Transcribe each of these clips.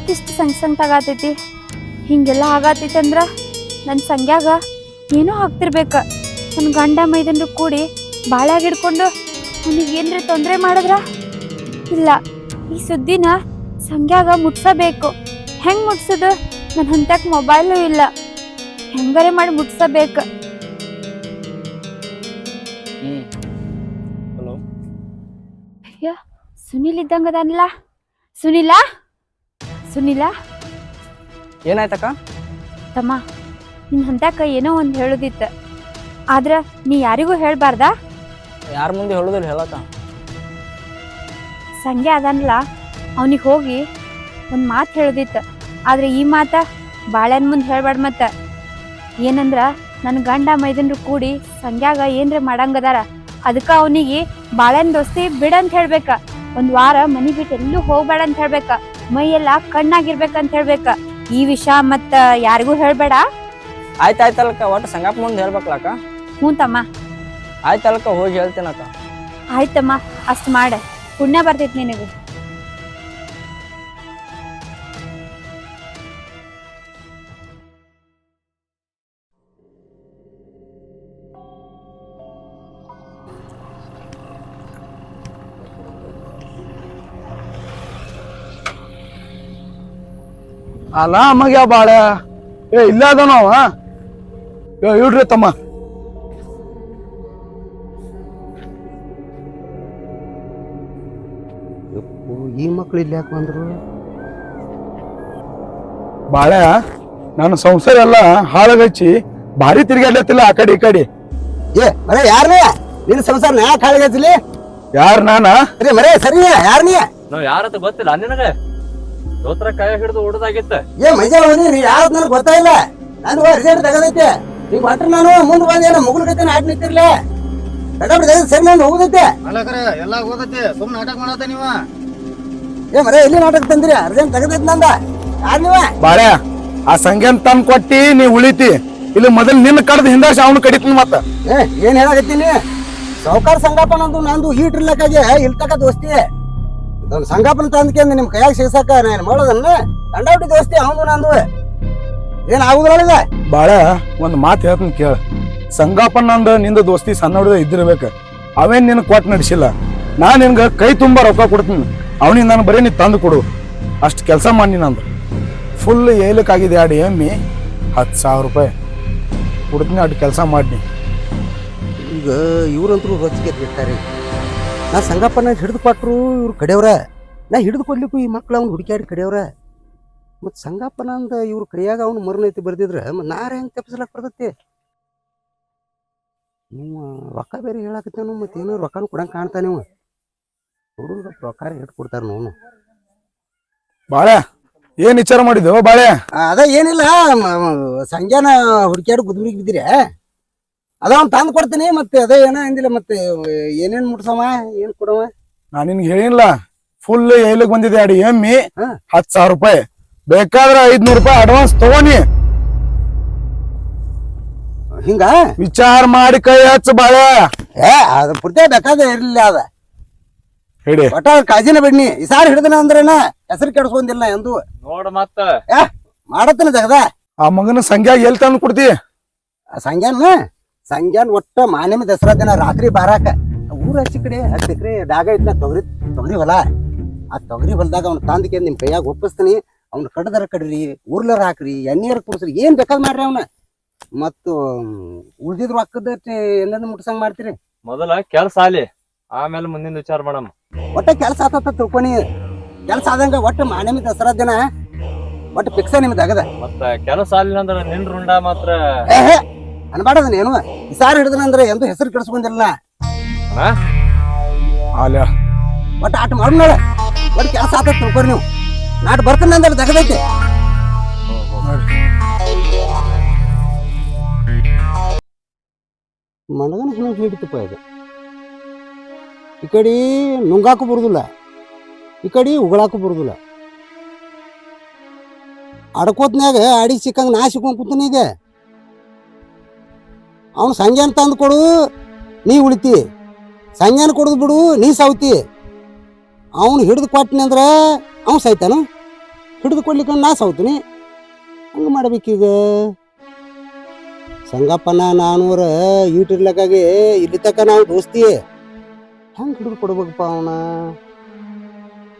ಯಾಕಿಷ್ಟು ಸಂಗ್ ತಗಾತೈತಿ ಹಿಂಗೆಲ್ಲ ಆಗತೈತಿ ಅಂದ್ರ ನನ್ನ ಸಂಗ್ಯಾಗ ಏನೋ ಆಗ್ತಿರ್ಬೇಕು. ನನ್ನ ಗಂಡ ಮೈದನ್ರು ಕೂಡಿ ಬಾಳ್ಯಾಗ ಹಿಡ್ಕೊಂಡು ಅವನಿಗೆ ಏನ್ರಿ ತೊಂದರೆ ಮಾಡಿದ್ರ? ಇಲ್ಲ ಈ ಸುದ್ದಿನ ಸಂಗ್ಯಾಗ ಮುಟ್ಸಬೇಕು. ಹೆಂಗ್ ಮುಟ್ಸೋದು? ನನ್ನ ಹಂತಕ್ಕೆ ಮೊಬೈಲು ಇಲ್ಲ. ಹೆಂಗಾರೆ ಮಾಡಿ ಮುಟ್ಸಬೇಕು? ಅಯ್ಯ ಸುನಿಲ್ ಇದ್ದಂಗದನ್ಲ ಸುನಿಲ? ಸುನಿಲ? ಏನಾಯ್ತಕ್ಕ? ತಮ್ಮ ನಿನ್ ಹಂತಕ್ಕ ಏನೋ ಒಂದ್ ಹೇಳುದಿತ್ತ. ಆದ್ರ ನೀ ಯಾರಿಗೂ ಹೇಳ್ಬಾರ್ದ? ಯಾರ ಮುಂದೆ ಹೇಳುದಿಲ್ಲ ಹೇಳಕ್ಕ. ಸಂಜೆ ಅದನ್ಲ ಅವನಿಗೆ ಹೋಗಿ ಒಂದ್ ಮಾತು ಹೇಳುದಿತ್ತ. ಆದ್ರೆ ಈ ಮಾತ ಬಾಳೆನ್ ಮುಂದೆ ಹೇಳ್ಬಾರ್ದು ಮತ್ತ. ಏನಂದ್ರ ನನ್ನ ಗಂಡ ಮೈದನ್ರು ಕೂಡಿ ಸಂಜಾಗ ಏನ್ರ ಮಾಡಂಗದಾರ ಅದಕ್ಕ ಅವನಿಗೆ ಬಾಳೆನ್ ದೋಸ್ತಿ ಬಿಡಂತ ಹೇಳ್ಬೇಕ. ಒಂದ್ ವಾರ ಮನಿ ಬಿಟ್ಟು ಎಲ್ಲೂ ಹೋಗ್ಬೇಡ ಅಂತ ಹೇಳ್ಬೇಕ. ಮೈಯೆಲ್ಲ ಕಣ್ಣಾಗಿರ್ಬೇಕಂತ ಹೇಳ್ಬೇಕ. ಈ ವಿಷಯ ಮತ್ತ ಯಾರಿಗೂ ಹೇಳ್ಬೇಡ. ಆಯ್ತಾಯ್ತಲ್ಕ ಒಟ್ಟ ಸಂಗಪ್ಪ ಮುಂದೆ ಹೇಳ್ಬೇಕಲ್ಲಕ್ಕ? ಹ್ಞೂ ತಮ್ಮ ಆಯ್ತಲ್ಕ ಹೋಗಿ ಹೇಳ್ತೀನಕ್ಕ. ಆಯ್ತಮ್ಮ ಅಷ್ಟ್ ಮಾಡ. ಪುಣ್ಯ ಬರ್ತೈತಿ ನಿನಗೆ. ಅಲ್ಲ ಮಗ್ಯ ಬಾಳ? ಏ ಇಲ್ಲ ಅದನೋ ಅವ? ಇಡ್ರಿ ತಮ್ಮ. ಯಪ್ಪು, ಈ ಮಕ್ಳು ಇಲ್ಲಿ ಯಾಕೆ ಬಂದ್ರು? ಬಾಳ ನನ್ನ ಸಂಸಾರ ಎಲ್ಲ ಹಾಳಾಗಚ್ಚಿ ಭಾರಿ ತಿರ್ಗಾಡ್ಲತ್ತಿಲ್ಲ ಆ ಕಡೆ ಈ ಕಡೆ. ಏ ಮರೆ ಯಾರನೇ? ನಿನ್ನ ಸಂಸಾರ ಯಾಕೆ ಕಾಳಿಗಚ್ಚಲಿ ಯಾರ್ ನಾನಾ? ಅರೆ ಮರೆ ಸರಿ ಯಾರನೇ? ನಾವ್ ಯಾರತ್ತ ಗೊತ್ತಿಲ್ಲ ನಿನಗ? ದೋತ್ರ ಕಾಯ ಹಿಡಿದು ಹೊಡೆದಾಗಿತ್ತ ಏ ಮಜಾ ನೀ ಯಾವ್ದು ನನಗೆ ಗೊತ್ತಾಯಿಲ್ಲ ನಾನು ರಿಸಲ್ಟ್ ತಗದೈತೆ. ಈಗ ಒಟ್ರು ನಾನು ಮುಂದೆ ಏನೋ ಮುಗುಲ್ ಕತೆ ಆಟ ನಿಂತಿರ್ಲೆ. ಕಡಬ್ರಿ ತೆಗೆದು ಸರಿ ನಾನು ಹೋಗುದೈತೆ. ಅಲ್ಲಕರೆ ಎಲ್ಲ ಓದತ್ತೆ ಸುಮ್ಮನೆ ನಾಟಕ ಮಾಡತ್ತ ನೀವ. ಏ ಮರೆ ಎಲ್ಲಿ ನಾಟಕ ತಂದ್ರಿ? ಅರ್ಜೆಂಟ್ ತಗದೈತೆ ನಂದ. ಯಾರು ನೀವ? ಬಾಳ್ಯಾ ಆ ಸಂಖ್ಯಾನ್ ತಂದ್ ಕೊಟ್ಟಿ ನೀ ಉಳಿತಿ. ಇಲ್ಲಿ ಮೊದಲ್ ನಿನ್ನ ಕಡ್ದು ಹಿಂದಾಶ ಅವನು ಕಡಿತೀನಿ ಮತ್ತ. ಏ ಏನ್ ಹೇಳಕತ್ತೀನಿ? ಸಾವುಕಾರ ಸಂಗಾಪ ನಂದು ನಂದು ಹೀಟ್ರಿಲ್ಲಕ್ಕಾಗಿ ಇಲ್ತಕ್ಕ ದೋಸ್ತಿ ಸಂಗಾಪನ ತಂದ್ಕೊಂಡು ನಿಮ್ ಕೈಯಾಗ ಸಿಗ್ಸಕ್ಕ ನಾನು ಮಾಡೋದನ್ನ ದಂಡಾವಟಿ ದೋಸ್ತಿ ಅವನು ನಂದು? ಏನ್ ಆಗುದ್ರೊಳಗ ಬಾಳ ಒಂದ್ ಮಾತು ಹೇಳ್ತೀನಿ ಕೇಳ. ಸಂಗಾಪನ್ ಅಂದ ನಿಂದ ದೋಸ್ತಿ ಸಣ್ಣ ಹುಡುಗ ಇದ್ದಿರ್ಬೇಕ. ಅವೇನ್ ನಿನ್ ಕೊಟ್ ನಡೆಸಿಲ್ಲ. ನಾ ನಿನ್ಗ ಕೈ ತುಂಬಾ ರೊಕ್ಕ ಕೊಡ್ತೀನಿ. ಅವನಿಗೆ ನಾನು ಬರೀ ನೀ ತಂದು ಕೊಡು. ಅಷ್ಟು ಕೆಲಸ ಮಾಡಿ ನಂದು ಫುಲ್ ಏಲಕ್ಕಾಗಿದೆ ಆಡಿ ಎಮ್ಮಿ. ಹತ್ತು ಸಾವಿರ ರೂಪಾಯಿ. ಕೊಡ್ತೀನಿ ಅಷ್ಟು ಕೆಲಸ ಮಾಡಿ ಈಗ ಇವರಂತರೂ ರೊಚ್ಚಿಗೆ ಬಿಡ್ತಾರೆ ನಾ ಸಂಗಪ್ಪನ ಹಿಡಿದು ಕೊಟ್ಟರು ಇವ್ರು ಕಡೆಯವ್ರ. ನಾ ಹಿಡಿದು ಕೊಡ್ಲಿಕ್ಕು ಈ ಮಕ್ಳು ಅವ್ನು ಹುಡುಕ್ಯಾಡಿ ಕಡೆಯವ್ರ. ಮತ್ತು ಸಂಗಪ್ಪನ ಅಂದ ಇವ್ರ ಕೈಯಾಗ ಅವ್ನು ಮರುನೈತಿ ಬರ್ದಿದ್ರೆ ಮತ್ತು ನಾರ ಹೆಂಗೆ ತಪ್ಪಿಸ್ಲಕ್ಕೆ ಬರ್ತೈತಿ? ನೀವು ರೊಕ್ಕ ಬೇರೆ ಹೇಳಕತ್ತೇನು ಮತ್ತು ಏನೋ ರೊಕ್ಕನೂ ಕೊಡಂಗೆ ಕಾಣ್ತಾನೆ ನೀವು. ಹುಡುಗ ರೊಕ್ಕ ಹಿಟ್ಟು ಕೊಡ್ತಾರೆ ನೋವು ಬಾಳೆ ಏನು ವಿಚಾರ ಮಾಡಿದ್ದೆವು ಬಾಳೆ? ಅದ ಏನಿಲ್ಲ ಸಂಜೆನ ಹುಡುಕ್ಯಾಡಿ ಗುದ್ಬಿಗೆ ಬಿದ್ದಿರಿ. ಅದ ಅವ್ನು ತಂದು ಕೊಡ್ತೀನಿ ಮತ್ತೆ ಅದೇ ಏನೋ ಅಂದಿಲ್ಲ ಮತ್ತೆ ಏನೇನ್ ಮುಟ್ಸವ ಏನು ಕೊಡವ? ನಾ ನಿನ್ಗೆ ಹೇಳಿಲ್ಲ ಫುಲ್ ಎಲ್ಲಿಗೆ ಬಂದಿದೆ ಅಡಿ ಎಮ್ಮಿ ಹತ್ ಹತ್ತು ಸಾವಿರ ರೂಪಾಯಿ. ಬೇಕಾದ್ರೆ ಐದ್ನೂರು ರೂಪಾಯಿ ಅಡ್ವಾನ್ಸ್ ತಗೋನಿ. ಹಿಂಗ? ವಿಚಾರ ಮಾಡಿ ಕೈ ಹಚ್ಚ ಬಾಳ. ಏ ಅದು ಪೂರ್ತಿ ಬೇಕಾದ ಇರ್ಲಿಲ್ಲ ಅದ. ಹೇಳಿ. ಒಟ್ಟ ಕಾಜಿನ ಬಿಡ್ನಿ ಈ ಸಾರಿ ಹಿಡಿದನ ಅಂದ್ರೇನ ಹೆಸರು ಕೆಡ್ಸ್ಕೊಂದಿಲ್ಲ ಎಂದು ನೋಡ ಮತ್ತ. ಮಾಡತ್ತನ ತೆಗದ. ಆ ಮಗನ ಸಂಖ್ಯಾ ಎಲ್ಲಿ ತಂದು ಕೊಡ್ತಿ? ಸಂಜಾನ ಸಂಜಾನ್ ಒಟ್ಟ ಮಾನ್ಯಮ ದಸರಾ ದಿನ ರಾತ್ರಿ ಬಾರಾಕ. ಊರ ಹಚ್ಚಿ ಕಡೆ ಹತ್ತು ಎಕರೆ ಡಾಗ ಇದ್ನ ತೊಗರಿ ತೊಗರಿ ಹೊಲ. ಆ ತೊಗರಿ ಹೊಲದಾಗ ಅವ್ನ ತಂದಕ್ಕೆ ನಿಮ್ ಕೈಯಾಗ ಒಪ್ಪಿಸ್ತೀನಿ. ಅವ್ನ ಕಡದರ ಕಡ್ರಿ ಉರ್ಲರ ಹಾಕ್ರಿ ಎಣ್ಣೆಯರ ಕುಡಿಸ್ರಿ ಏನ್ ಬೇಕಾದ್ ಮಾಡ್ರಿ ಅವನ. ಮತ್ತು ಉಳಿದಿದ್ರು ಅಕ್ಕದ ಎಲ್ಲದ ಮುಟ್ಸಂಗ್ ಮಾಡ್ತೀರಿ. ಮೊದಲ ಕೆಲ್ಸ ಆಲಿ ಆಮೇಲೆ ಮುಂದಿನ ವಿಚಾರ ಮಾಡಮ್ ಒಟ್ಟ ಕೆಲಸ ಆತತ್ತ ತಿಳ್ಕೊನಿ. ಕೆಲಸ ಆದಂಗ ಒಟ್ಟು ಮಾನ್ಯಮ ದಸರಾ ದಿನ. ಒಟ್ಟು ಫಿಕ್ಸ ನಿಮ್ದು ಆಗದ. ಮತ್ತ ಕೆಲಸ ಆಲಿಲ್ಲ ಅಂದ್ರೆ ನಿನ್ ರುಂಡ ಮಾತ್ರ. ಏಹೇ ಅನ್ಬಾಡದ ನೀನು ಈ ಅಂದ್ರೆ ಹಿಡಿದನಂದ್ರೆ ಎಂದು ಹೆಸರು ಕೆಡಿಸ್ಕೊಂಡಿಲ್ಲ ಅಲ್ಲ ಒಟ್ಟು ಆಟ ಮಾಡೋಣ ಒಟ್ಟು ಕೆಲಸ ಆತ ತಿಳ್ಕೊರಿ ನೀವು. ನಾಟ್ ಬರ್ತಾನೆ ಅಂದ್ರೆ ತಗದೈತಿ. ಮಣಗನ ಹೆಣ್ಣು ಹಿಡಿತಪ್ಪ ಇದು. ಈ ಕಡೆ ನುಂಗಾಕು ಬರುದಿಲ್ಲ. ಈ ಕಡೆ ಉಗಳಾಕು ಬರುದಿಲ್ಲ. ಅಡ್ಕೋತ್ನಾಗ ಅಡಿಗೆ ಸಿಕ್ಕಂಗೆ ನಾ ಸಿಕ್ಕೊಂಡ್ ಕೂತೀನಿ ಇದೆ ಅವನು ಸಂಜೆನ ತಂದು ಕೊಡು, ನೀ ಉಳಿತಿ. ಸಂಜೆನ ಕೊಡದು ಬಿಡು, ನೀ ಸಾವ್ತಿ. ಅವನು ಹಿಡಿದು ಕೊಟ್ಟನಿ ಅಂದ್ರೆ ಅವನು ಸಾಯ್ತಾನು. ಹಿಡಿದು ಕೊಡ್ಲಿಕ್ಕೆ ನಾ ಸೌತೀನಿ ಹಂಗೆ ಮಾಡ್ಬೇಕೀಗ? ಸಂಗಪ್ಪನ ನಾನೂರ ಈಟಿರ್ಲಕ್ಕಾಗಿ ಇಲ್ಲಿ ತಕ್ಕ ನಾವು ದೋಸ್ತಿ. ಹೆಂಗೆ ಹಿಡಿದು ಕೊಡ್ಬೇಕಪ್ಪ ಅವನ?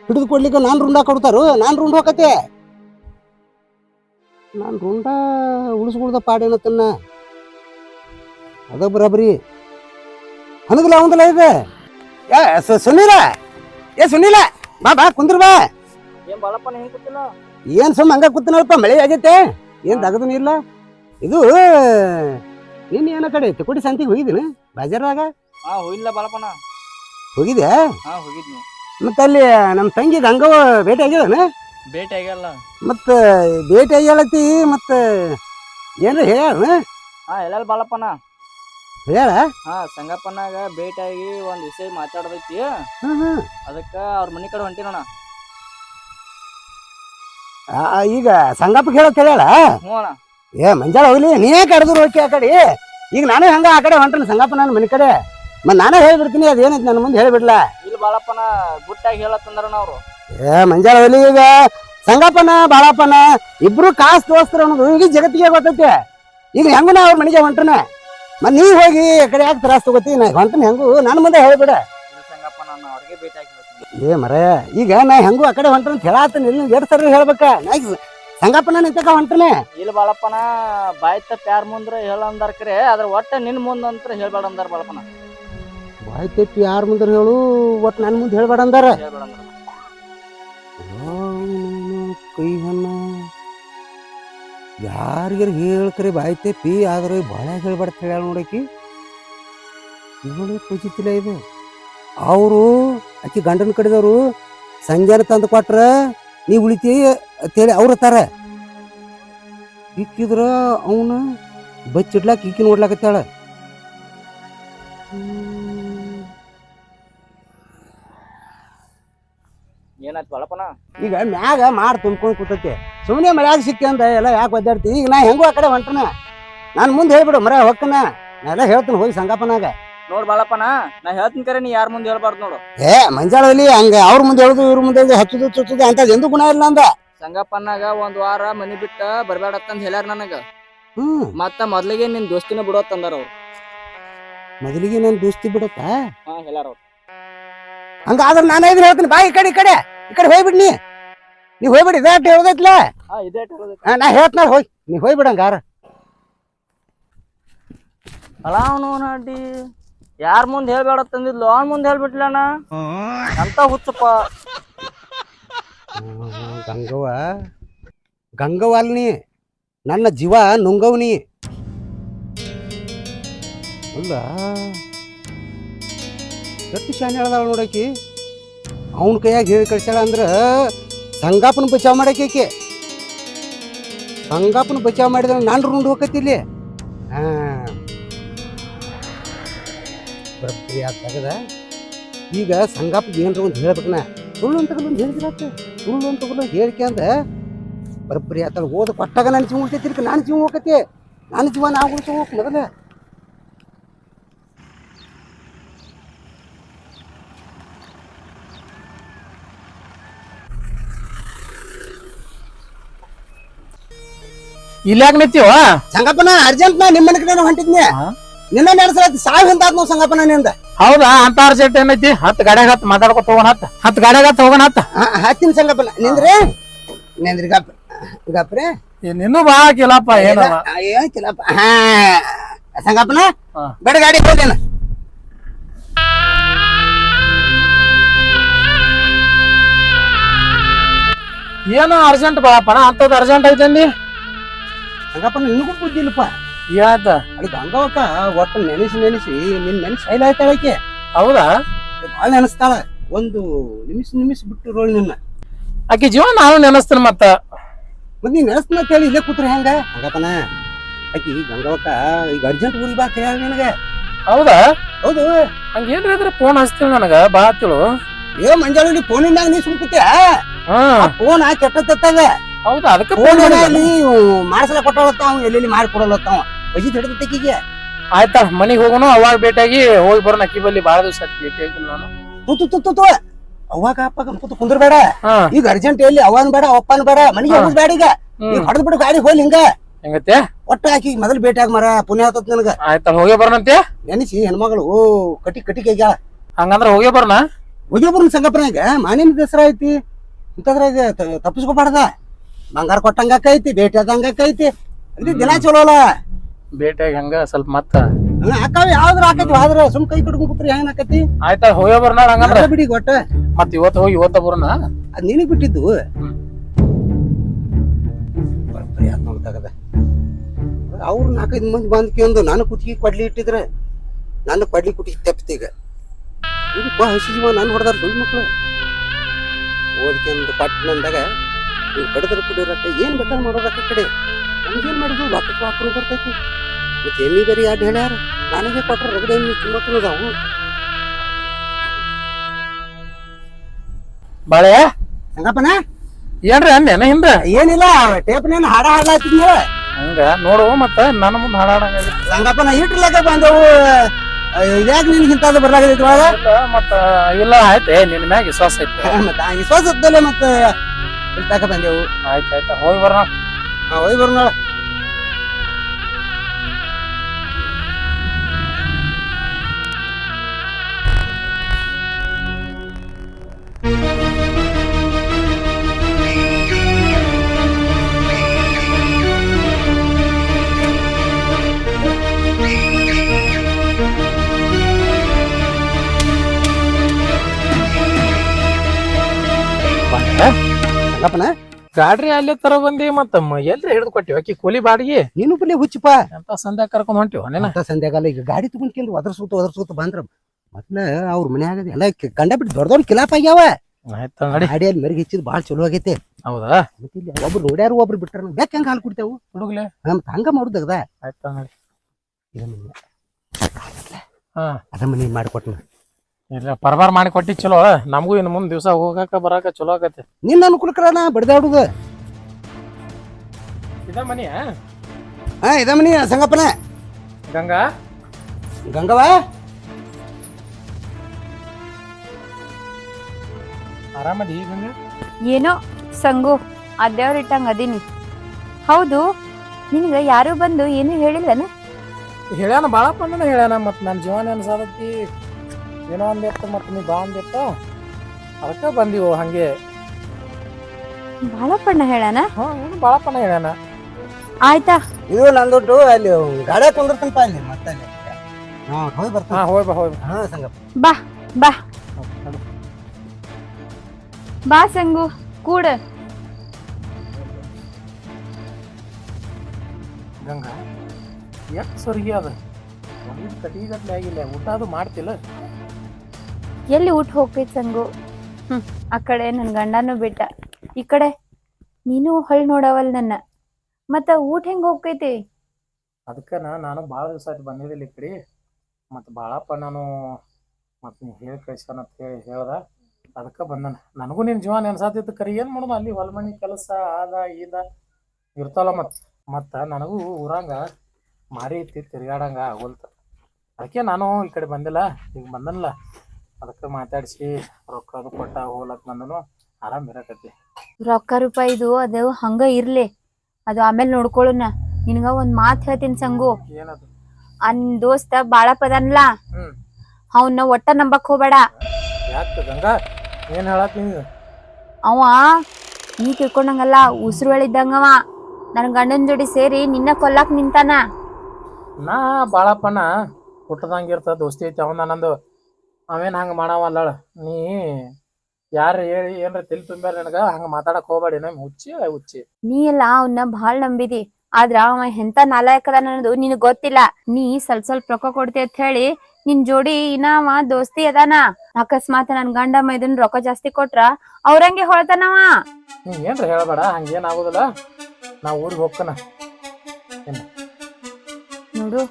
ಹಿಡಿದು ಕೊಡ್ಲಿಕ್ಕೆ ನಾನು ರುಂಡ ಕೊಡ್ತಾರು, ನಾನು ರುಂಡ್ ಹೋಗತ್ತೆ. ನಾನು ರುಂಡ ಉಳಿಸ್ಕೊಳ್ದ ಪಾಡೇನತ್ತನ್ನ ಅದ ಬರಾಬರಿ ಹನಗಲ ಅವಂದಲ್ಲ ಇದೆ. ಯಾ ಸುನಿಲ ಏ ಸುನಿಲ ಬಾ ಬಾ ಕುಂದ್ರ ಬಾ. ಏನ್ ಬಾಳಪ್ಪ ಹೆಂಗ್ ಕೂತಿಲ್ಲ? ಏನ್ ಸುಮ್ಮ ಹಂಗ ಕೂತಿನಲ್ಪ ಮಳೆ ಆಗೈತೆ. ಏನ್ ದಗದೂ ಇಲ್ಲ. ಇದು ನಿನ್ನ ಏನ ಕಡೆ ತಿಕೋಟಿ ಸಂತಿಗೆ ಹೋಗಿದ್ದೀನಿ? ಬಾಜಾರ್ದಾಗ? ಹಾ ಹೋಗಿಲ್ಲ ಬಾಳಪ್ಪನ. ಹೋಗಿದೆ ಹಾ ಹೋಗಿದ್ನಿ. ಮತ್ತೆ ಅಲ್ಲಿ ನಮ್ಮ ತಂಗಿ ಗಂಗವ್ವ ಭೇಟಿ ಆಗಿದಾನ ಭೇಟಿ ಆಗ್ಯಲ್ಲ ಮತ್ತೆ ಭೇಟಿ ಆಗ್ಯಾಳತಿ ಮತ್ತೆ ಏನ್ರ ಹೇಳ ಹಾ ಎಲ್ಲ ಬಾಳಪ್ಪನ. ಹೇಳ್ಯಾಳ ಹಾ ಸಂಗಪ್ಪನಾಗ ಭೇಟಿಯಾಗಿ ಒಂದು ವಿಷಯ ಮಾತಾಡದೈತಿ ಅದಕ್ಕ ಅವ್ರ ಮನೆ ಕಡೆ ಹೊಂಟಿನಣ್ಣ ಆ, ಈಗ ಸಂಗಪ್ಪ ಕೇಳೋ ಕೇಳ ಹ್ಞೂ ಅಣ್ಣ. ಏ ಮಂಜಾಳ ಹೋಗ್ಲಿ ನೀ ಕಡ್ದು ಹೋಗಿ ಆ ಕಡೆ. ಈಗ ನಾನು ಹಂಗ ಆ ಕಡೆ ಹೊಂಟನ ಸಂಗಪ್ಪ ನನ್ನ ಮನೆ ಕಡೆ. ಮತ್ತೆ ನಾನೇ ಹೇಳ್ಬಿಡ್ತೀನಿ ಅದೇನೈತಿ ನನ್ನ ಮುಂದೆ ಹೇಳ್ಬಿಡ್ಲ? ಇಲ್ಲಿ ಬಾಳಪ್ಪನ ಗುಟ್ಟಾಗಿ ಹೇಳತ್ತಂದ್ರಣ ಅವ್ರು. ಏ ಮಂಜಾಳ ಹೋಗ್ಲಿ ಈಗ. ಸಂಗಪ್ಪನ ಬಾಳಪ್ಪನ ಇಬ್ರು ಕಾಸ್ ತೋರಿಸ್ತಾರ ಅನ್ನೋದು ಜಗತ್ತಿಗೆ ಗೊತ್ತೈತೆ. ಈಗ ಹೆಂಗನ ಅವ್ರ ಮನೆಗೆ ಹೊಂಟನ ಮತ್ತೆ ನೀ ಹೋಗಿ ಆ ಕಡೆ ಯಾಕೆ ತ್ರಾಸ ತಗೋತಿ? ನಾ ಹೊಂಟನ ಹೆಂಗು? ನನ್ನ ಮುಂದೆ ಹೇಳ್ಬಿಡ ಸಂಗಪ್ಪ ಅವ್ರಿಗೆ ಭೇಟಿ ಏ ಮರ ಈಗ ನಾ ಹೆಂಗು ಆ ಕಡೆ ಹೊಂಟನ ಅಂತ ಹೇಳಾತನ. ಇಲ್ಲಿ ಎರಡು ಸರಿ ಹೇಳ್ಬೇಕ? ನಾ ಈಗ ಸಂಗಪ್ಪನ ನಿಂತಕ ಹೊಂಟನೆ. ಇಲ್ಲಿ ಬಾಳಪ್ಪನ ಬಾಯ್ ತಪ್ಪ ಯಾರ ಮುಂದ್ರ ಹೇಳಂದಾರ ಕರೆ ಅದ್ರ ಒಟ್ಟ ನಿನ್ ಮುಂದ ಅಂತ ಹೇಳ್ಬೇಡ ಅಂದಾರ ಬಾಳಪ್ಪನ. ಬಾಯ್ ತೆಪ್ಪಿ ಯಾರ ಮುಂದೆ ಹೇಳು ಒಟ್ಟು ನನ್ನ ಮುಂದೆ ಹೇಳ್ಬೇಡ ಅಂದಾರ. ಹೇಳ್ಬೇಡ ಅಂದಾರ ಕೈ ಯಾರಿಗಾರ ಹೇಳ್ಕರಿ ಬಾಯ್ತೆ ಪಿ ಆದ್ರೆ ಭಾಳ ಹೇಳ್ಬಾರ್ದು ಹೇಳ್ಯಾಳ ನೋಡಕಿ ಇವಳು ಪೂಜಿತಿಲ್ಲ ಇದು. ಅವರು ಆಕಿ ಗಂಡನ ಕಡೆದವರು, ಸಂಜಾನ ತಂದು ಕೊಟ್ರ ನೀ ಉಳಿತಿ ಅಂತೇಳಿ ಅವ್ರ ತರ ಇಕ್ಕಿದ್ರ ಅವನ ಬಚ್ಚಿಡ್ಲಾಕ ಈಕಿ ನೋಡ್ಲಾಕತ್ತಾಳ. ಏನಾಯ್ತು ಈಗ ಮ್ಯಾಗ ಮಾಡ್ ತುಂಬ್ಕೊಂಡ್ ಕೂತತಿ. ಸುಮ್ಮನೆ ಮರ್ಯಾಗ ಸಿಕ್ಕಿ ಅಂದ ಎಲ್ಲ ಯಾಕೆ ಒದ್ದಾಡ್ತಿ? ಈಗ ನಾ ಹೆಂಗೋ ಆ ಕಡೆ ಹೊಂಟನ ನಾನು ಮುಂದೆ ಹೇಳ್ಬಿಡು ಮರ ಹೊಕ್ಕನ. ನಾ ಎಲ್ಲ ಹೇಳ್ತೀನಿ ಹೋಗಿ ಸಂಗಪ್ಪನಾಗ. ನೋಡ್ ಬಾಳಪ್ಪನ ನಾ ಹೇಳ್ತೀನಿ ಕರೆ ನೀ ಯಾರ ಮುಂದೆ ಹೇಳ್ಬಾರ್ದು ನೋಡು. ಏ ಮಂಜಾಳದಲ್ಲಿ ಹಂಗ ಅವ್ರ ಮುಂದೆ ಹೇಳುದು ಇವ್ರ ಮುಂದೆ ಹೇಳುದು ಹಚ್ಚುದು ಚುಚ್ಚುದು ಅಂತ ಎಂದು ಗುಣ ಇಲ್ಲ ಅಂದ. ಸಂಗಪ್ಪನಾಗ ಒಂದ್ ವಾರ ಮನಿ ಬಿಟ್ಟ ಬರ್ಬೇಡತ್ತಂತ ಹೇಳ್ಯಾರ ನನಗ. ಹ್ಮ್. ಮತ್ತ ಮೊದ್ಲಿಗೆ ನಿನ್ ದೋಸ್ತಿನ ಬಿಡೋತ್ತಂದಾರ ಅವ್ರು. ಮೊದಲಿಗೆ ನಾನು ದೋಸ್ತಿ ಬಿಡತ್ತ? ಹಾ ಹೇಳಾರ ಅವ್ರು. ಹಂಗಾದ್ರೆ ನಾನು ಇದನ್ನ ಹೇಳ್ತೀನಿ ಬಾ ಈ ಕಡೆ ಈ ಕಡೆ. ಈ ಕಡೆ ಹೋಗ್ಬಿಡ್ನಿ ನೀ. ಹೋಗ್ಬಿಡಿ ಇದಾಟ ಹೇಳ್ದೈತ್ಲ? ಹಾ ನಾ ಹೇಳ್ತಾನ ಹೋಯ್. ನೀ ಹೋಗ್ಬಿಡಂಗಾರ ಅವನು ನಾಟಿ ಯಾರ ಮುಂದೆ ಹೇಳ್ಬೇಡತ್ತಂದಿದ್ಲು ಅವ್ನ ಮುಂದೆ ಹೇಳ್ಬಿಟ್ಲಣ್ಣ ಅಂತ ಹುಚ್ಚಪ್ಪ. ಗಂಗವ್ವ. ಗಂಗವ್ವ ನನ್ನ ಜೀವ ನುಂಗವ್ ನೀ. ಅಲ್ಲ. ಎಷ್ಟು ಶಾನೆ ಹೇಳ್ದಾಳ ನೋಡಕಿ ಅವನ ಕೈಯಾಗ ಹೇಳಿ ಕಳ್ಸ್ಯಾಳ ಅಂದ್ರೆ ಸಂಗಾಪನ ಬಚಾವ್ ಮಾಡಕ್ಕೆ ಸಂಗಾಪನ ಬಚಾವ್ ಮಾಡಿದ್ರೆ ನಾನು ರುಂಡು ಹೋಗತ್ತಿಲ್ಲಿ ಹಾ. ತಗದ. ಈಗ ಸಂಗಾಪಿಗೆ ಏನ್ರ ಒಂದು ಹೇಳ್ಬೇಕನ. ಸುಳ್ಳು ಅಂತ ಒಂದು ಹೇಳಿದ್ರಾತ ಸುಳ್ಳು ಅಂತ ಬಂದು ಹೇಳಿಕೆ ಅಂದ ಬರಬ್ಬರಿ ಆತಳ ಓದ ಕೊಟ್ಟಾಗ ನನ್ನ ಜೀವ ಉಳಿತೈತಿ ನಾನು ಜೀವ ಹೋಗತ್ತೆ ನಾನು ಜೀವ ನಾವು ಉಳಿಸೋ ಮೊದಲೇ ಮೊದಲ. ಇಲ್ಯಾಕ ನಿಂತೀವ ಸಂಗಪ್ಪನ ಅರ್ಜೆಂಟ್ ನಾ ನಿಮ್ಮ ಮನೆ ಕಡೆ ಹೊಂಟಿದ್ನೆ? ನಿನ್ನ ನಡೆಸಲ ಸಾವು ಹಿಂದಾತ್ ನಾವು ಸಂಗಪ್ಪನ ನಿಂದ. ಹೌದಾ? ಅಂತ ಅರ್ಜೆಂಟ್ ಏನೈತಿ ಹತ್ತು ಗಾಡ್ಯಾಗ ಹತ್ತು ಮಾತಾಡ್ಕೊತ ಹೋಗೋಣ ಹತ್ತ. ಹತ್ತು ಗಾಡ್ಯಾಗ ಹತ್ತು ಹೋಗೋಣ ಹತ್ತ. ಹತ್ತಿನ ಸಂಗಪ್ಪನ. ನಿಂದ್ರಿ? ನಿಂದ್ರಿ ಗಪ್ ಗಪ್ರೆ. ನಿನ್ನೂ ಬಾ ಕಿಲಪ್ಪ ಅಯ್ಯೋ ಕಿಲಪ್ಪ. ಹಾ ಸಂಗಪ್ಪನ. ಬೇಡ ಗಾಡಿ ಹೋದೇನ ಏನು ಅರ್ಜೆಂಟ್ ಬಾಳಪ್ಪಣ ಅಂತದ್ ಅರ್ಜೆಂಟ್ ಐತಂದಿ ಸಂಗಪ್ಪನ ನಿನಗೂ ಬುದ್ಧಿ ಇಲ್ಲಪ್ಪ ಏನಾಯ್ತ ಅಲ್ಲಿ ಗಂಗವಕ್ಕ ಒಟ್ಟು ನೆನೆಸಿ ನೆನೆಸಿ ನಿನ್ ನೆನೆಸಿ ಶೈಲ ಆಯ್ತಾಳಕ್ಕೆ ಹೌದಾ? ಭಾಳ ನೆನೆಸ್ತಾಳ. ಒಂದು ನಿಮಿಷ ನಿಮಿಷ ಬಿಟ್ಟು ರೋಳ್ ನಿನ್ನ. ಆಕೆ ಜೀವ ನಾನು ನೆನೆಸ್ತೇನೆ ಮತ್ತ. ಮತ್ತೆ ನೀನ್ ನೆನೆಸ್ನ ಕೇಳಿ ಇಲ್ಲೇ ಕೂತ್ರೆ ಹೆಂಗ? ಹಂಗಪ್ಪನ ಆಕಿ ಗಂಗವಕ್ಕ ಈಗ ಅರ್ಜೆಂಟ್ ಊರಿಗೆ ಬಾ ಹೇಳ ನಿನಗೆ. ಹೌದಾ? ಹೌದು. ಹಂಗೇನ್ರಿ ಇದ್ರೆ ಫೋನ್ ಹಚ್ತೀವಿ ನನಗ ಬಾ ತಿಳು ಏ ಮಂಜಾಳಿ ಫೋನಿನಾಗ ನೀ ಸುಮ್ ಕೂತ್ಯಾ? ಆ ಫೋನ್ ಕೆಟ್ಟತ್ತದ ಹೌದಾ? ಅದಕ್ಕೆ ಫೋನ್ ಅಲ್ಲಿ ಮಾಡ್ಸಲ ಕೊಟ್ಟಾಳತ್ತ ಅವ ಎಲ್ಲೆಲ್ಲಿ ಮಾಡಿ ಕೊಡಲತ್ತ ಅವ ಬಜಿ ಹಿಡಿದಕ್ಕಿಗೆ ಆಯ್ತಾ ಮನಿಗ್ ಹೋಗೋಣ ಅವಾಗ ಭೇಟಿಯಾಗಿ ಹೋಗಿ ಬರೋಣ ಅಕ್ಕಿ ಬಲ್ಲಿ ಬಾಳ ದಿವಸ ಆಯ್ತು ಭೇಟಿ ನಾನು. ತು ತು ತು ತು ತು. ಅವಾಗ ಅಪ್ಪ ಕೂತು ಕುಂದ್ರಬೇಡ. ಈಗ ಅರ್ಜೆಂಟ್ ಎಲ್ಲಿ ಅವನ್ ಬೇಡ ಅಪ್ಪನ್ ಬೇಡ ಮನೆಗೆ ಹೋಗುದು ಬೇಡ ಈಗ. ಈಗ ಹೊಡೆದ್ ಬಿಡು ಗಾಡಿ ಹೋಗ್ಲಿ ಹಿಂಗ. ಹೆಂಗತ್ತೆ? ಒಟ್ಟ ಹಾಕಿ ಮೊದಲು ಭೇಟಿ ಆಗ ಮರ ಪುಣ್ಯ ಆತತ್ ನನಗ. ಆಯ್ತ ಹೋಗಿ ಬರೋಣಂತೆ? ನೆನಸಿ ಹೆಣ್ಮಗಳು ಓ ಕಟಿ ಕಟಿಗೆ ಆಗ್ಯಾಳ ಹಂಗಂದ್ರ ಹೋಗಿ ಬರೋಣ? ಉದ್ಯೋಗಪುರ ಸಂಗಪ್ಪನಾಗ ಮಾನಿನ ದಸರಾ ಐತಿ. ಇಂಥದ್ರಾಗ ತಪ್ಪಿಸ್ಕೋಬಾರ್ದ. ಬಂಗಾರ ಕೊಟ್ಟಂಗ ಕೈತಿ ಭೇಟಿ ಆದಂಗ ಕೈತಿ. ಅಲ್ಲಿ ದಿನ ಚಲೋ ಅಲ್ಲ ಭೇಟಿಯಾಗಿ ಹಂಗ ಸ್ವಲ್ಪ ಮತ್ತ. ಅಕ್ಕಾವ ಯಾವ್ದ್ರ ಹಾಕೈತಿ ಆದ್ರ ಸುಮ್ ಕೈ ಕಟ್ಕೊಂಡ್ ಕೂತ್ರಿ ಹೆಂಗ್ ಆಯ್ತಾ ಹೋಗಿ ಬರೋಣ ಹಂಗಂದ್ರ. ಬಿಡಿ ಒಟ್ಟ ಮತ್ ಇವತ್ತು ಹೋಗಿ ಇವತ್ತ ಬರೋಣ ಅದ್ ನಿನಗ್ ಬಿಟ್ಟಿದ್ದು. ತಗದ. ಅವ್ರು ನಾಲ್ಕೈದು ಮಂದಿ ಬಂದ್ಕೊಂಡು ನಾನು ಕುತ್ತಿಗೆ ಕೊಡ್ಲಿ ಇಟ್ಟಿದ್ರೆ. ನಾನು ಕೊಡ್ಲಿ ಕುಟ್ಟಿಗೆ ತಪ್ಪಿತು ಈಗ. ಇದು ಹಸಿ ಜೀವ ನಾನು ಹೊಡೆದಾರ ದೊಡ್ಡ ಮಕ್ಕಳು ಓದ್ಕೊಂಡು ಪಟ್ಟಣಂದಾಗ ನೀವು ಕಡಿದ್ರ ಕುಡಿರಕ್ಕ ಏನ್ ಬೇಕಾದ್ರೆ ಮಾಡೋದಕ್ಕ ಕಡೆ. ನಮ್ಗೇನ್ ಮಾಡಿದ್ವಿ ವಾಕಕ್ಕೆ ವಾಕರು ಬರ್ತೈತಿ. ಮತ್ತೆ ಎಮ್ಮಿ ಬೇರೆ ಯಾರು ಹೇಳ್ಯಾರ? ನನಗೆ ಕೊಟ್ರ ರಗಡೆ ಎಮ್ಮಿ ತುಂಬ ತಿನ್ನೋದಾವು ಬಾಳೆ? ಸಂಗಪ್ಪನ ಏನ್ರಿ ಅಂದೇನ ಹಿಂದ? ಏನಿಲ್ಲ ಟೇಪ್ನೇನು ಹಾಡ ಹಾಡ್ಲಾತಿದ್ನ ಹಂಗ ನೋಡು ಮತ್ತ ನನ್ನ ಮುಂದೆ ಹಾಡಾಡಂಗ ಸಂಗಪ್ಪನ ಇಟ್ರಲಾಗ ಬಂದವು ಇದ್ಯಾಕ ನಿನ್ ಇಂಥದ್ದು ಬರ್ಲಾಗೈತಿ ಒಳಗ? ಇಲ್ಲ ಮತ್ತ ಇಲ್ಲ ಆಯ್ತೆ ನಿನ್ ಮ್ಯಾಗ ವಿಶ್ವಾಸ ಐತೆ. ಮತ್ತ ವಿಶ್ವಾಸ ಇದ್ದಲ್ಲ ಮತ್ತೆ ಇಲ್ತಾಕ ಬಂದೆವು. ಆಯ್ತು ಆಯ್ತು. ಹೋಗಿ ಬರೋಣ. ಹೋಗಿ ಬರೋಣ ಗಾಡ್ರಿ ಅಲ್ಲೇ ತರ ಬಂದಿ ಮತ್ತ ಮ- ಎಲ್ರಿ ಹಿಡಿದು ಕೊಟ್ಟಿವಿ? ಆಕಿ ಕೂಲಿ ಬಾಡಿಗೆ? ನೀನು ಬಲ್ಲಿ ಹುಚ್ಚಪ್ಪ. ಅಂತ ಸಂಧ್ಯಾಗ ಕರ್ಕೊಂಡ್ ಹೊಂಟಿವ ನೀನ? ಅಂತ ಸಂಧ್ಯಾಗಾಲ ಈಗ ಗಾಡಿ ತಗೊಂಡ್ಕೊಂಡು ಅದ್ರ ಸುತ್ತ ಬಂದ್ರ ಮೊದ್ಲ ಅವ್ರ ಮನ್ಯಾಗ ಎಲ್ಲ ಕಂಡ ಬಿಟ್ಟು ದೊಡ್ಡ ದೊಡ್ಡ ಕಿಲಾಪ್ ಆಗ್ಯಾವ. ಆಯ್ತ ನೋಡಿ ಗಾಡಿಯಲ್ಲಿ ಮೆರುಗಿ ಹೆಚ್ಚಿದ್ ಬಾಳ ಚಲೋ ಆಗೈತೆ. ಹೌದಾ? ಮತ್ತೆ ಇಲ್ಲಿ ಒಬ್ರು ನೋಡ್ಯಾರು ಒಬ್ರು ಬಿಟ್ಟಾರ ಬೇಕ ಹೆಂಗ ಹಾಲು ಕುಡ್ತೇವು? ಹುಡುಗ್ಲೆ? ನಮ್ ಹಂಗ ಮಾಡುದಗದ ಆಯ್ತ ನಡಿ ಹಾ. ಅದ ಮನೆ ಮಾಡಿಕೊಟ್ನ. ಇಲ್ಲ ಪರಬಾರ್ ಮಾಡಿ ಕೊಟ್ಟಿ ಚಲೋ. ನಮಗೂ ಇನ್ನು ಮುಂದೆ ದಿವಸ ಹೋಗಾಕ ಬರಾಕ ಚಲೋ ಆಗತ್ತೆ. ನಿನ್ನ ಅನುಕೂಲಕರ ನಾ ಹುಡುಗ ಇದ ಮನಿ ಹಾ ಇದ ಮನಿ ಸಂಗಪ್ಪನ? ಗಂಗಾ? ಗಂಗವ್ವ? ಆರಾಮದಿ ಗಂಗಾ? ಏನೋ ಸಂಗು ಆ ದೇವ್ರ ಇಟ್ಟಂಗ ಅದೀನಿ. ಹೌದು ನಿನಗೆ ಯಾರು ಬಂದು ಏನು ಹೇಳಿಲ್ಲನ? ಹೇಳ್ಯಾನ ಬಾಳಪ್ಪ ಅಂದ್ರೆ ಹೇಳ್ಯಾನ ಮತ್ತು ನನ್ನ ಜೀವನ ಅನ್ಸಾದತಿ ಏನೋ ಅಂದಿತ್ತ ಮತ್ತು ನೀ ಬಾ ಅಂದಿತ್ತ ಅದಕ್ಕೆ ಬಂದಿವು ಹಂಗೆ. ಬಾಳಪ್ಪಣ್ಣ ಹೇಳಣ? ಹ್ಞೂ ಏನು ಬಾಳಪ್ಪನ ಹೇಳ್ಯಾನ ಆಯ್ತಾ? ಇದು ನಂದೊಟ್ಟು ಅಲ್ಲಿ ಗಾಡಿ ಕುಂದಿರ್ತಂಪ ಅಲ್ಲಿ ಮತ್ತೆ ಅಲ್ಲಿ ಹಾಂ ಹೋಗಿ ಹಾ ಹಾಂ ಹೋಯ್ ಬಾ ಹೋಯ್ ಬಾ. ಹಾ ಸಂಗಪ್ಪ. ಬಾ ಬಾ. ಬಾ ಸಂಗು ಕೂಡ. ಗಂಗಾ ಎಷ್ಟು ಸರಿಗೆ ಅದ? ಒಂದು ಕಟಿಗಟ್ಲೆ ಆಗಿಲ್ಲ ಊಟ ಅದು ಮಾಡ್ತಿಲ್ಲ. ಎಲ್ಲಿ ಊಟ ಹೋಗ್ತೈತಿ ಸಂಗು? ಹ್ಮ್. ಆ ಕಡೆ ನನ್ ಗಂಡನು ಬಿಟ್ಟ ಈ ಕಡೆ ನೀನು ಹೊಳ್ ನೋಡವಲ್ ನನ್ನ. ಮತ್ತ ಊಟ ಹೆಂಗ್ ಹೋಗ್ತೈತಿ? ಅದಕ್ಕ ನಾನು ಭಾಳ ದಿವಸ ಆಯ್ತು ಬಂದಿದ್ದಿಲ್ಲ ಈ ಕಡೆ. ಮತ್ತು ಭಾಳಪ್ಪ ನಾನು ಮತ್ತು ನೀ ಹೇಳಿ ಕಳಿಸ್ಕೊಂಡ್ ಅಂತ ಹೇಳಿ ಹೇಳ್ದ. ಅದಕ್ಕೆ ಬಂದನ. ನನಗೂ ನಿನ್ನ ಜೀವ ನೆನ್ಸಾತಿತ್ತು. ಕರಿ ಏನು ಮಾಡೋದು? ಅಲ್ಲಿ ಹೊಲ್ಮನಿ ಕೆಲಸ ಆದ ಈದ ಇರ್ತಾವಲ್ಲ ಮತ್ತು. ಮತ್ತು ನನಗೂ ಊರಂಗ ಮಾರಿ ಐತಿ ತಿರ್ಗಾಡಂಗ ಆಗೋಲ್ತ. ಅದಕ್ಕೆ ನಾನು ಈ ಕಡೆ ಬಂದಿಲ್ಲ. ಈಗ ಬಂದನಲ್ಲ. ಅದಕ್ಕೆ ಮಾತಾಡಿಸಿ ರೊಕ್ಕ ಅದು ಕೊಟ್ಟ ಹೋಗ್ಲಕ್ ಬಂದನು. ಆರಾಮ್ ಇರಕತ್ತಿ. ರೊಕ್ಕ ರೂಪಾಯಿದು ಅದು ಹಂಗ ಇರ್ಲಿ. ಅದು ಆಮೇಲೆ ನೋಡ್ಕೊಳ್ಳೋಣ ನಿನಗ ಒಂದ್ ಮಾತ್ ಹೇಳ್ತೀನಿ ಸಂಗು. ಏನದು? ಅನ್ ದೋಸ್ತ ಬಾಳ ಅದನ್ಲ ಹ್ಮ್. ಅವನ್ನ ಒಟ್ಟ ನಂಬಕ್ ಹೋಗ್ಬೇಡ. ಯಾಕೆ ಗಂಗಾ? ಏನು ಹೇಳತ್ತೀನಿ ಅವ ನೀ ತಿಳ್ಕೊಂಡಂಗಲ್ಲ ಉಸಿರುಳಿದ್ದಂಗವ ನನ್ ಗಂಡನ್ ಜೋಡಿ ಸೇರಿ ನಿನ್ನ ಕೊಲ್ಲಾಕ್ ನಿಂತಾನ. ನಾ ಬಾಳಪ್ಪನ ಹುಟ್ಟದಂಗಿರ್ತ ದೋಸ್ತಿ ಐತಿ ಅವನ ನಂದು. ಅವೇನ್ ಹಂಗ ಮಾಡವಲ್ಲ ನೀ ಯಾರು ಹೇಳಿ ಏನ್ರ ತಿಳಿ ತುಂಬ್ಯಾರ ನನಗ ಹಂಗ ಮಾತಾಡಕ್ ಹೋಗ್ಬೇಡಿ ನಮ್ ಹುಚ್ಚಿ ಹುಚ್ಚಿ. ನೀ ಎಲ್ಲ ಅವನ್ನ ಬಹಳ ನಂಬಿದಿ. ಆದ್ರ ಅವ ಎಂತ ನಾಲಾಯಕದ ಅನ್ನೋದು ನಿನಗ್ ಗೊತ್ತಿಲ್ಲ. ನೀ ಸ್ವಲ್ಪ ಸ್ವಲ್ಪ ರೊಕ್ಕ ಕೊಡ್ತಿ ಅಂತ ಹೇಳಿ ನಿನ್ ಜೋಡಿ ಇನ್ನ ಅವ ದೋಸ್ತಿ ಅದಾನ. ಅಕಸ್ಮಾತ್ ನನ್ ಗಂಡ ಮೈದನ್ ರೊಕ್ಕ ಜಾಸ್ತಿ ಕೊಟ್ರ ಅವ್ರಂಗೆ ಹೊಳ್ತಾನವ ನೀ ಏನ್ರ ಹೇಳ್ಬೇಡ ಹಂಗೇನ್ ಆಗುದಿಲ್ಲ. ನಾ ಊರಿಗೆ ಹೋಗ್ಕನ ನೋಡು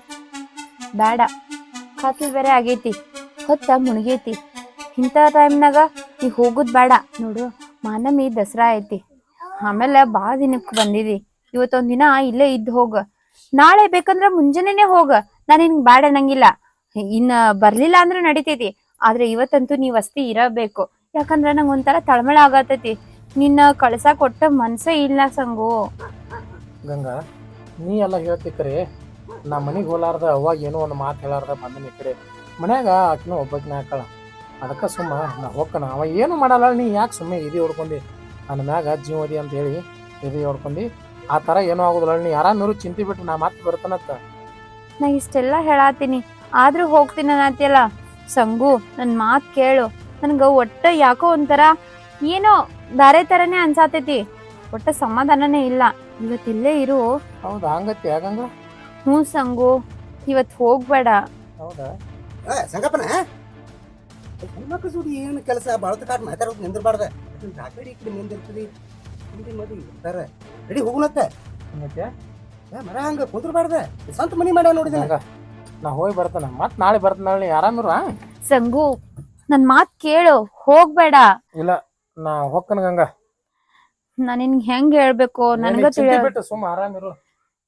ಬೇಡ. ಕತ್ಲ್ ಬೇರೆ ಆಗೈತಿ. ಹೊತ್ತ ಮುಣಗೈತಿ. ಇಂಥ ಟೈಮ್ನಾಗ ನೀ ಹೋಗುದ್ ಬೇಡ. ನೋಡು, ಮಾನಮಿ ದಸರಾ ಐತಿ. ಆಮೇಲೆ ಭಾಳ ದಿನಕ್ಕೆ ಬಂದಿದಿ. ಇವತ್ತೊಂದ್ ದಿನ ಇಲ್ಲೇ ಇದ್ದು ಹೋಗ. ನಾಳೆ ಬೇಕಂದ್ರ ಮುಂಜಾನೆನೆ ಹೋಗ. ನಾನು ನಿನ್ಗೆ ಬೇಡ ನಂಗಿಲ್ಲ ಇನ್ನ ಬರ್ಲಿಲ್ಲ ಅಂದ್ರೆ ನಡಿತೈತಿ. ಆದ್ರೆ ಇವತ್ತಂತೂ ನೀವ್ ಅಸ್ತಿ ಇರಬೇಕು. ಯಾಕಂದ್ರ ನಂಗೆ ಒಂಥರ ತಳಮಳ ಆಗತೈತಿ. ನಿನ್ನ ಕಳಸ ಕೊಟ್ಟ ಮನ್ಸೇ ಇಲ್ಲ ಸಂಗು. ಗಂಗಾ, ನೀ ಎಲ್ಲ ಹೇಳ್ತಿ ಕರೆ. ನಾ ಮನೆಗೆ ಹೋಲಾರ್ದ, ಅವಾಗ ಏನೋ ಒಂದು ಮಾತು ಹೇಳಾರ್ದ ಬಂದನ ಈ ಕಡೆ. ಮನ್ಯಾಗ ಆಕಿನ ಒಬ್ಬಕಿನ ಹಾಕಳ ಅದಕ್ಕೆ ಸುಮ್ಮ ನಾ ಹೋಗ್ಕಣ ಅವ ಏನು ಮಾಡಲ್ಲ ನೀ ಯಾಕೆ ಸುಮ್ಮನೆ ಇದು ಹೊಡ್ಕೊಂಡಿ? ನನ್ನ ಮ್ಯಾಗ ಜೀವದಿ ಅಂತ ಹೇಳಿ ಇದು ಹೊಡ್ಕೊಂಡಿ. ಆ ಥರ ಏನೂ ಆಗೋದಿಲ್ಲ ನೀ ಆರಾಮಿರು ಚಿಂತೆ ಬಿಟ್ಟು ನಾ ಮಾತು ಬರ್ತಾನತ್ತ ನಾ ಇಷ್ಟೆಲ್ಲ ಹೇಳಾತೀನಿ. ಆದರೂ ಹೋಗ್ತೀನಿ ಅನ್ನತಿಯಲ್ಲ? ಸಂಗು ನನ್ನ ಮಾತು ಕೇಳು. ನನಗೆ ಒಟ್ಟು ಯಾಕೋ ಒಂಥರ ಏನೋ ಬೇರೆ ಥರನೇ ಅನ್ಸಾತೈತಿ. ಒಟ್ಟು ಸಮಾಧಾನನೇ ಇಲ್ಲ. ಇವತ್ತು ಇಲ್ಲೇ ಇರು. ಹೌದಾ? ಹಂಗತ್ತೆ ಹಾಗಂಗ ಹ್ಞೂ ಸಂಗು ಇವತ್ತು ಹೋಗ್ಬೇಡ. ಹೌದಾ? ಏ, ಸಂಗಪ್ಪನ ಹೆಣ್ಮಕ್ಳು ಜೋಡಿ ಏನು ಕೆಲಸ? ಬಳತ ಕಾಟ್ ಮಾತಾಡೋದು ನಿಂದಿರ್ಬಾರ್ದ. ಆ ಕಡೆ ಈ ಕಡೆ ನಿಂದಿರ್ತದೆ ಹಿಂದಿ ಮದಿ ಇರ್ತಾರ. ರೆಡಿ ಹೋಗುನತ್ತ. ಹಂಗತ್ಯ ಏ, ಮರ ಹಂಗ ಕುಂದ್ರಬಾರ್ದ. ಸ್ವಂತ ಮನಿ ಮಾಡ್ಯಾವ ನೋಡಿದ ನಾ ಹೋಗಿ ಬರ್ತಾನ. ಮತ್ತೆ ನಾಳೆ ಬರ್ತಾನ ನಾಳೆ ಆರಾಮಿರು ಸಂಗು ನನ್ ಮಾತ್ ಕೇಳು. ಹೋಗ್ಬೇಡ. ಇಲ್ಲ ನಾ ಹೋಗ್ತಾನ ಗಂಗಾ. ನಾ ನಿನ್ ಹೆಂಗ್ ಹೇಳ್ಬೇಕು? ನನ್ಗ ನಿನಗ್ ಚಿಂತೆ ತಿಳ ಬಿಟ್ಟು ಸುಮ್ಮ ಆರಾಮಿರು.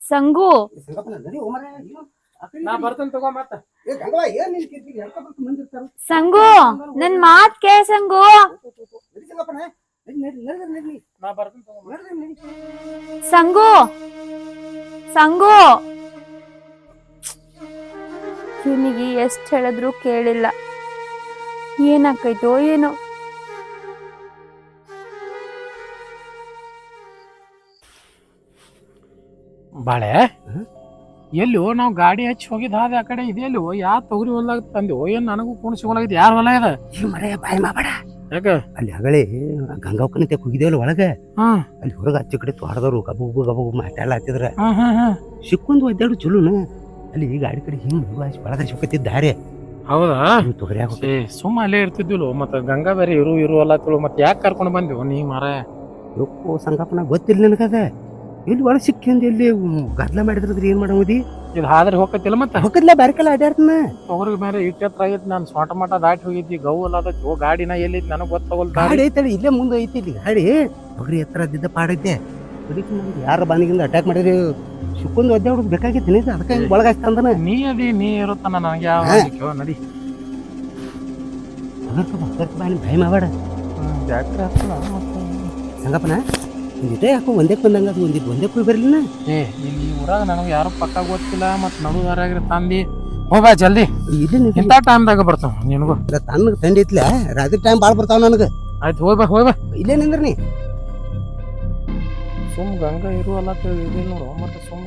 ಸಂಗು. ಸಂಗಪ್ಪನ ನಡಿ ಹೋಗ್ ಮರ ಏನು? ನಾ ಕಡೆ- ಬರ್ತೀನಿ ತಗೋ ಮತ್ತೆ. ಏ, ಏನ್ ನಿನ್ ಕಿರ್ಕಿರಿ? ಸಂಗು ನನ್ ಮಾತ್ ಕೇಳ ಸಂಗು. ನಡಿ ಸಂಗಪ್ಪನ ನಡಿ ನಡಿ ನಡಿ ನಡಿ ನಡಿ ನಾ ಬರ್ತೀನಿ ತಗೋ ನಡಿ ನಡಿ. ಸಂಗು ಸಂಗು. ಇವನಿಗೆ ಎಷ್ಟ್ ಹೇಳಿದ್ರು ಕೇಳಿಲ್ಲ. ಏನಾಕೈತೋ ಏನೋ. ಬಾಳೆ ಎಲ್ಲಿಯೋ ನಾವು ಗಾಡಿ ಹಚ್ಚಿ ಹೋಗಿದ್ ಹಾದಿ ಆ ಕಡೆ ಇದೆಯಲ್ಲೋ ಯಾ ತೊಗರಿ ಹೊಲ್ದಾಗ ತಂದೆವು ಏನ್ ನನಗೂ ಕುಣಿಸಿ ಹೊಲಾಗಿದ್ ಯಾರ ಹೊಲ ಇದೆ? ಈ ಮರ ಬಾಯಿ ಮಾಬೇಡ ಯಾಕ? ಅಲ್ಲಿ ಹಗಳಿ ಗಂಗಾವಕ್ಕನಂತೆ ಕುಗಿದೇವಲ್ಲ ಒಳಗೆ? ಹಾ. ಅಲ್ಲಿ ಹೊರಗೆ ಹಚ್ಚ ಕಡೆ ತೋಟದವ್ರು ಗಬು ಗಬು ಗಬು ಮಾತಾಡಲ್ಲ ಹತ್ತಿದ್ರ. ಹಾ ಹಾ ಹಾ. ಸಿಕ್ಕೊಂದು ಒದ್ದಾಡು ಚಲೋನು. ಅಲ್ಲಿ ಈ ಗಾಡಿ ಕಡೆ ಹಿಂಗ್ ಬಳದ್ರೆ ಸಿಕ್ಕತ್ತಿದ್ದ ದಾರಿ. ಹೌದಾ? ನೀವು ತೊಗರಿ ಆಗುತ್ತೆ ಏ ಸುಮ್ಮ ಅಲ್ಲೇ ಇರ್ತಿದ್ದಿಲ್ಲ ಮತ್ತ ಗಂಗಾ ಬೇರೆ ಇರು ಇರು ಅಲ್ಲ ತಿಳು ಮತ್ತೆ ಯಾಕೆ ಕರ್ಕೊಂಡು ಬಂದೆವು ನೀ ಮಾರ ಯಪ್ಪೋ ಸಂಗಪ್ಪನ ಗೊತ್ತಿಲ್ಲ ನನಗದ. ಇಲ್ಲಿ ಒಳಗೆ ಸಿಕ್ಕಿಂದ ಇಲ್ಲಿ ಗದ್ಲ ಮಾಡಿದ್ರದ್ರಿ ಏನು ಮಾಡಿ ಇದು ಹಾದ್ರೆ ಹೋಗತ್ತಿಲ್ಲ ಮತ್ತೆ? ಹೊಕ್ಕದ್ಲ ಬ್ಯಾರಕಲ್ಲ ಅಡ್ಯಾಡ್ತನ ತೊಗರಿ ಮೇಲೆ ಇಟ್ಟತ್ರ ಆಗೈತಿ ನಾನು ಸೊಂಟ ಮಟ ದಾಟಿ ಹೋಗಿದ್ದಿ ಗೌ ಅಲ್ಲ ಜೋ ಗಾಡಿನ ಎಲ್ಲಿ ನನಗೆ ಗೊತ್ತಾಗಲ್ಲ ಗಾಡಿ ಐತಲ್ಲ ಇಲ್ಲೇ ಮುಂದೆ ಐತಿ ಇಲ್ಲಿ ಗಾಡಿ ತೊಗರಿ ಎತ್ತರ ಅದಿದ್ದ ಪಾಡೈತೆ. ಅದಕ್ಕೆ ನಮ್ಗೆ ಯಾರ ಬಾನಿಗಿಂದ ಅಟ್ಯಾಕ್ ಮಾಡಿದ್ರಿ? ಸಿಕ್ಕೊಂದು ಹುಡುಗ ಬೇಕಾಗಿತ್ತು ನೀ ಅದಕ್ಕೆ ಒಳಗೆ ಅಂದ್ರೆ ನೀ ಅದಿ ನೀ ಇರುತ್ತಾನ ನನಗೆ ಯಾವ ನಡಿ. ಅದಕ್ಕೆ ಭಯ ಮಾಡಬೇಡ ಜಾತ್ರೆ ಹತ್ತಲ್ಲ ಮತ್ತೆ? ಒಂದಿದೆ ಯಾಕೋ ಒಂದೇ ಬಂದಂಗ ಅದು ಒಂದಿದ್ದು ಒಂದೇ ಕುಯ್ ಬರಲಿನ ಏ ಇಲ್ಲಿ ಈ ಊರಾಗ ನನಗೆ ಯಾರು ಪಕ್ಕ ಗೊತ್ತಿಲ್ಲ ಮತ್ ನಡುದಾರಾಗಿರ ತಂದಿ. ಹೋಗ್ಬಾ ಜಲ್ದಿ. ಇಲ್ಲಿ ಇಂಥ ಟೈಮ್ದಾಗ ಬರ್ತಾವ ನಿನಗೂ. ತಣ್ಣಗೆ ತಂಡಿ ಐತ್ಲ ರಾತ್ರಿ ಟೈಮ್ ಭಾಳ ಬರ್ತಾವ ನನಗೆ. ಆಯ್ತು ಹೋಗ್ಬಾ ಹೋಗ್ಬಾ ಇಲ್ಲೇ ನಿಂದ್ರಿ ನೀ. ಸುಮ್ ಗಂಗಾ ಇರುವಲ್ಲ ಇದಿಲ್ಲ ನೋಡು ಮತ್ತೆ ಸುಮ್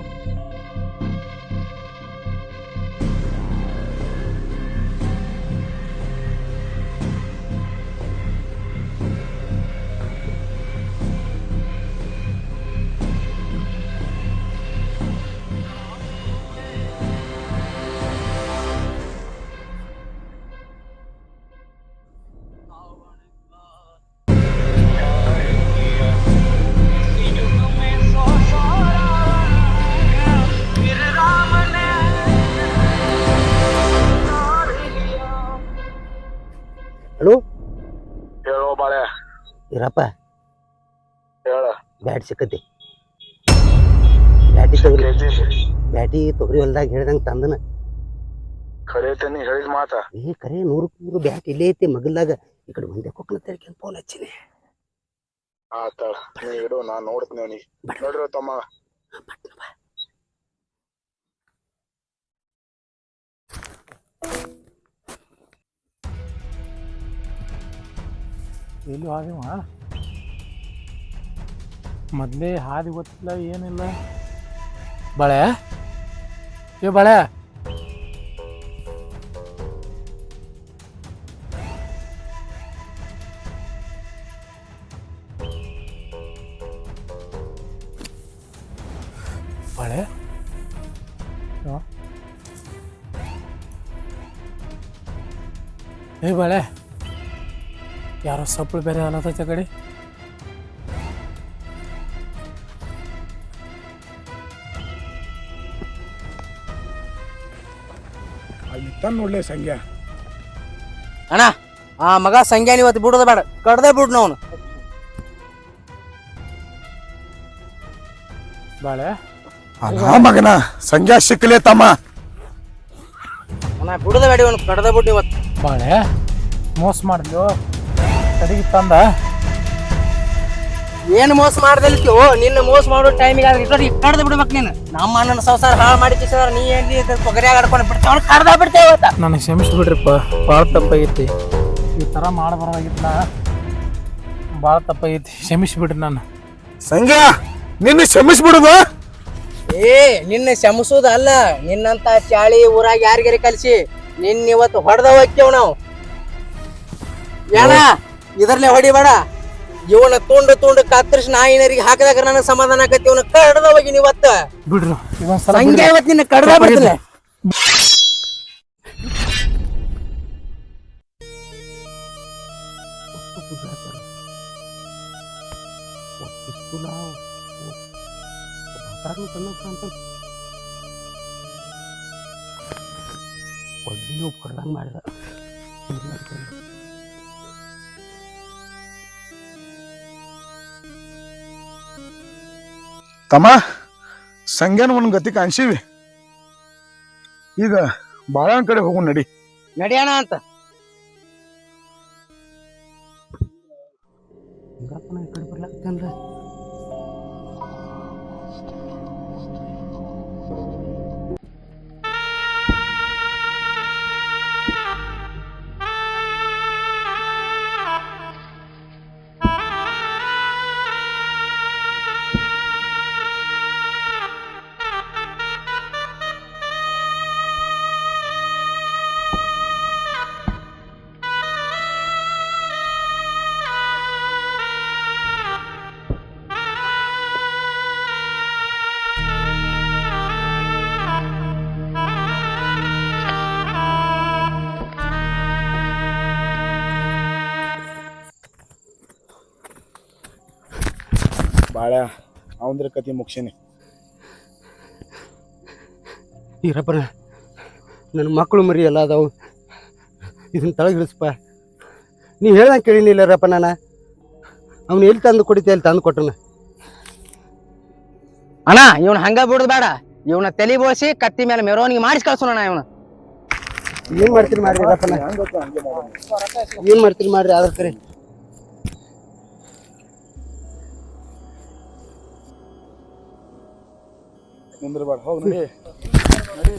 ಹಲೋ ಹೇಳೋ ಬಾಳೆ. ಇರಪ್ಪ. ಹೇಳ. ಬ್ಯಾಟ್ ಸಿಕ್ಕತಿ. ಬ್ಯಾಟಿ ತೊಗರಿ. ಬ್ಯಾಟಿ ತೊಗರಿ ಹೊಲ್ದಾಗ ಹೇಳ್ದಂಗೆ ತಂದನ. ಖರೆ ಐತೆ ನೀ ಹೇಳಿದ ಮಾತ. ಏ ಕರೆ ನೂರಕ್ಕೆ ನೂರು ಬ್ಯಾಟ್ ಇಲ್ಲೇ ಐತಿ ಮಗಲ್ದಾಗ ಈ ಕಡೆ ಒಂದೇ ಕೊಕ್ಕನ ತೆರಕೆ ಫೋನ್ ಹಚ್ಚಿನಿ. ಆತ ನೀ ಇಡು ನಾ ನೋಡ್ತೀನಿ ಅವನಿಗೆ. ನೋಡ್ರಿ ತಮ್ಮ. ಎಲ್ಲಿ ಹಾದಿವ ಮೊದಲೇ ಹಾದಿ ಗೊತ್ತಿಲ್ಲ ಏನಿಲ್ಲ. ಬಳೆ? ಏ ಬಳೆ? ಬಳೆ? ಯಾ? ಏ ಬಳೆ? ಯಾರೋ ಸಪ್ಪಳು ಬೇರೆ ಅನ್ನತೈತೆ ಕಡೆ? ಅಲ್ಲಿ ತಂದು ನೋಡ್ಲೆ ಅಣ್ಣ ಆ ಮಗ ಸಂಖ್ಯಾನ ಇವತ್ತು ಬಿಡೋದು ಬೇಡ. ಕಡ್ದೆ ಬಿಡ್ನು ಅವನು. ಬಾಳೆ? ಅಲ್ಲ ಮಗನ ಸಂಗ್ಯಾ ಸಿಕ್ಕಲೇ ತಮ್ಮ. ಅಣ್ಣ ಬಿಡೋದು ಬೇಡ ಇವನು ಕಡ್ದೆ ಬಿಡ್ ಇವತ್ತು. ಬಾಳೆ ಮೋಸ ಮಾಡಿದ್ಲು. ಕಡೆಗೆ ತಂದ. ಏನ್ ಮೋಸ ಮಾಡ್ದಲ್ತಿಯೋ ನಿನ್ನ ಮೋಸ ಮಾಡೋ ಟೈಮಿಗೆ ಆದ್ರೆ ಇಟ್ಟು ಕಡ್ದು ಬಿಡ್ಬೇಕು ನೀನು. ನಮ್ಮ ಅಣ್ಣನ ಸಂಸಾರ ಹಾಳು ಮಾಡಿ ಕಿಸಿದ್ರ ನೀ ಎಲ್ಲಿ ಪೊಗರಿಯಾಗ ಆಡ್ಕೊಂಡು ಬಿಡ್ತೇವ ಕಡ್ದ ಬಿಡ್ತೇವೆ ಅಂತ ನನಗೆ ಕ್ಷಮಿಸ್ಬಿಡ್ರಿಪ್ಪ ಭಾಳ ತಪ್ಪಾಗೈತಿ. ಈ ಥರ ಮಾಡಬಾರ್ದಾಗಿತ್ತ ಭಾಳ ತಪ್ಪಾಗೈತಿ ಕ್ಷಮಿಸ್ಬಿಡ್ರಿ ನಾನು. ಸಂಘ ನಿನ್ನ ಕ್ಷಮಿಸ್ಬಿಡುದು? ಏ ನಿನ್ನ ಕ್ಷಮಿಸೋದು ಅಲ್ಲ. ನಿನ್ನಂತ ಚಾಳಿ ಊರಾಗ ಯಾರಿಗಾರಿ ಕಲಸಿ ನಿನ್ನ ಇವತ್ತು ಹೊಡೆದ ಹೋಗ್ತೇವ್ ನಾವು ಏನ? ಇದರ್ಲೆ ಹೊಡಿಬೇಡ ಇವನ ತುಂಡು ತುಂಡು ಕತ್ತರಿಸಿ ನಾಯಿನರಿಗೆ ಹಾಕಿದಾಗ ನನಗೆ ಸಮಾಧಾನ ಆಕತಿ ಇವನ ಕಡ್ದ ಹೋಗಿ ಇವತ್ತ ಬಿಡ್ರಿ ಹಂಗೆ. ಇವತ್ತು ನಿನ್ನ ಕಡ್ದ ಬಿಡ್ತೀನಿ ಮಾಡಿದ. ತಮ್ಮ ಸಂಗ್ಯಾನ ಒಂದು ಗತಿ ಕಾಣಿಸಿವಿ. ಈಗ ಬಾಳ ಕಡೆ ಹೋಗು ನಡಿ. ನಡಿಯೋಣ ಅಂತ. ಬಾಳ ಅವಂದ್ರ ಕತಿ ಮುಗಿಸಿನಿ ಈರಪ್ಪನ ನನ್ನ ಮಕ್ಕಳು ಮರಿ ಎಲ್ಲ ಅದಾವು. ಇದನ್ನ ತಳಗಿಳಿಸಪ್ಪ ಇಳಿಸ್ಪ. ನೀ ಹೇಳ್ದಂಗೆ ಕೇಳಿನಿಲ್ಲರಪ್ಪ ನಾನು. ಅವನು ಎಲ್ಲಿ ತಂದು ಕೊಡಿತೆ ಅಲ್ಲಿ ತಂದು ಕೊಟ್ಟನ. ಅಣ್ಣ ಇವನು ಹಂಗ ಬಿಡುದು ಬೇಡ. ಇವನ ತಲೆ ಬೋಳ್ಸಿ ಕತ್ತಿ ಮೇಲೆ ಮೆರವಣಿಗೆ ಮಾಡಿಸಿ ಕಳ್ಸೋಣ ಇವನು. ಏನು ಮಾಡ್ತೀರಿ ಮಾಡ್ರಿ ರಪ್ಪನ ಏನು ಮಾಡ್ತೀರಿ ಮಾಡ್ರಿ ಅದ್ರ ಕರೆ? ನಿಂದ್ರಬೇಡ ಹೋಗ್ ನಡಿ ನಡಿ